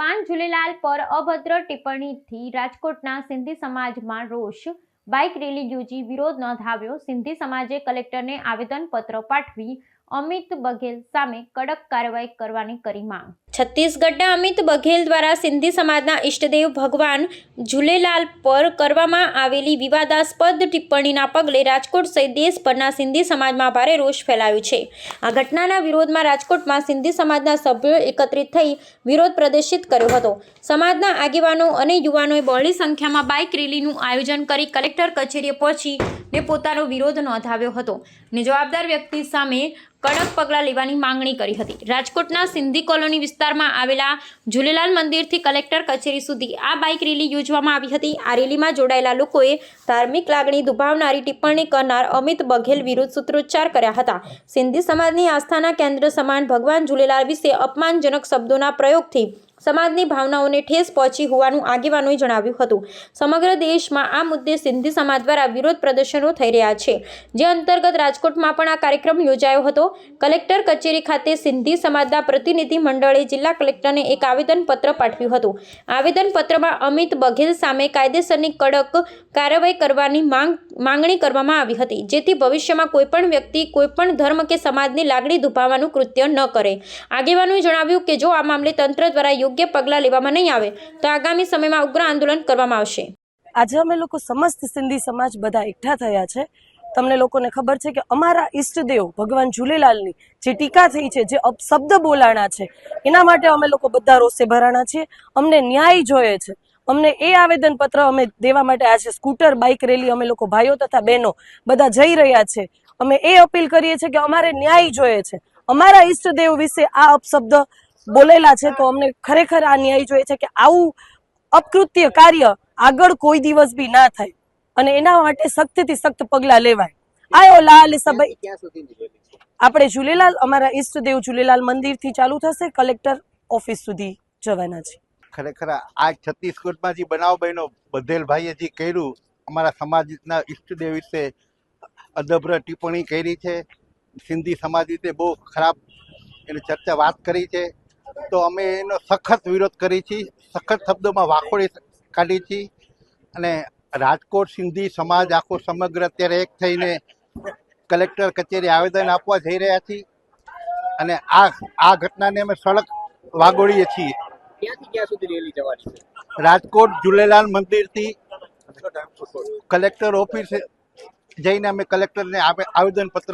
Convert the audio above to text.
ભગવાન ઝૂલેલાલ પર અભદ્ર ટિપ્પણીથી રાજકોટના સિંધી સમાજમાં રોષ. બાઇક રેલી યોજી વિરોધ નોંધાવ્યો. સિંધી સમાજે કલેક્ટરને આવેદનપત્ર પાઠવી અમિત બઘેલ સામે કડક કાર્યવાહી કરવાની કરી માંગ. છત્તીસગઢના અમિત બઘેલ દ્વારા સિંધી સમાજના ઈષ્ટદેવ ભગવાન ઝૂલેલાલ પર કરવામાં આવેલી વિવાદાસ્પદ ટિપ્પણીના પગલે રાજકોટ સહિત દેશભરના સિંધી સમાજમાં ભારે રોષ ફેલાયો છે. આ ઘટનાના વિરોધમાં રાજકોટમાં સિંધી સમાજના સભ્યો એકત્રિત થઈ વિરોધ પ્રદર્શિત કર્યો હતો. સમાજના આગેવાનો અને યુવાનોએ બહોળી સંખ્યામાં બાઇક રેલીનું આયોજન કરી કલેક્ટર કચેરીએ પહોંચીને પોતાનો વિરોધ નોંધાવ્યો હતો ને જવાબદાર વ્યક્તિ સામે કડક પગલાં લેવાની માંગણી કરી હતી. રાજકોટના સિંધી કોલોની વિસ્તારમાં આવેલા ઝૂલેલાલ મંદિરથી કલેક્ટર કચેરી સુધી આ બાઇક રેલી યોજવામાં આવી હતી. આ રેલીમાં જોડાયેલા લોકોએ ધાર્મિક લાગણી દુભાવનારી ટિપ્પણી કરનાર અમિત બઘેલ વિરુદ્ધ સૂત્રોચ્ચાર કર્યા હતા. સિંધી સમાજની આસ્થાના કેન્દ્ર સમાન ભગવાન ઝૂલેલાલ વિશે અપમાનજનક શબ્દોના પ્રયોગથી સમાજની ભાવનાઓને ઠેસ પહોંચી હોવાનું આગેવાનોએ જણાવ્યું હતું. સમગ્ર દેશમાં આ મુદ્દે સિંધી સમાજ દ્વારા વિરોધ પ્રદર્શનો થઈ રહ્યા છે. જે અંતર્ગત રાજકોટમાં પણ આ કાર્યક્રમ યોજાયો હતો. કલેક્ટર કચેરી ખાતે સિંધી સમાજના પ્રતિનિધિ મંડળે જિલ્લા કલેક્ટરને એક આવેદનપત્ર પાઠવ્યું હતું. આવેદનપત્રમાં અમિત બઘેલ સામે કાયદેસરની કડક કાર્યવાહી કરવાની માંગ, માંગણી કરવામાં આવી હતી, જેથી ભવિષ્યમાં કોઈપણ વ્યક્તિ, કોઈપણ ધર્મ કે સમાજની લાગણી દુભાવવાનું કૃત્ય ન કરે. આગેવાનોએ જણાવ્યું કે જો આ મામલે તંત્ર દ્વારા યોગ્ય પગલાં લેવામાં નહીં આવે તો આગામી સમયમાં ઉગ્ર આંદોલન કરવામાં આવશે. આજે અમે લોકો સમસ્ત સિંધી સમાજ બધા એકઠા થયા છે. તમને લોકોને ખબર છે કે અમારા ઈષ્ટદેવ ભગવાન ઝૂલેલાલની જે ટીકા થઈ છે, જે અપશબ્દ બોલાણા છે, એના માટે અમે લોકો બધા રોષે ભરાણા છીએ. અમને ન્યાય જોઈએ છે. અમને એ આવેદન પત્ર અમે દેવા માટે આજે સ્કૂટર, બાઇક, રેલી અમે લોકો ભાઈઓ તથા બહેનો બધા જઈ રહ્યા છે. અમે એ અપીલ કરીએ છીએ કે અમારે ન્યાય જોઈએ છે. અમારા ઈષ્ટદેવ વિશે આ અપશબ્દ બોલેલા છે, તો અમને ખરેખર આ ન્યાય જોઈએ છે કે આવું અપકૃત્ય કાર્ય આગળ કોઈ દિવસ બી ના થાય. અને એના માટે સખ્તથી સખ્ત પગલાં લેવાય. આયો લાલ સભાઈ આપણે ઝૂલેલાલ અમારા ઈષ્ટદેવ ઝૂલેલાલ મંદિરથી ચાલુ થશે, કલેક્ટર ઓફિસ સુધી જવાના છે. ખરેખર આ છત્તીસગઢમાં જે બનાવ બહેનો બધેલ ભાઈએ જે કર્યું, અમારા સમાજના ઈષ્ટદેવ વિશે અદભ્ર ટિપ્પણી કરી છે. સિંધી સમાજ વિશે બહુ ખરાબ એની ચર્ચા વાત કરી છે. તો અમે એનો સખત વિરોધ કરી છીએ સખત શબ્દોમાં વાખોડી કાઢી છીએ અને રાજકોટ સિંધી સમાજ આખો સમગ્ર અત્યારે એક થઈને કલેક્ટર કચેરી આવેદન આપવા જઈ રહ્યા છીએ. અને આ આ ઘટનાને અમે સડક વાગોળીએ છીએ. રાજકોટ ઝૂલેલાલ મંદિરથી કલેક્ટર ઓફિસે જઈને અમે કલેક્ટરને આવેદન પત્ર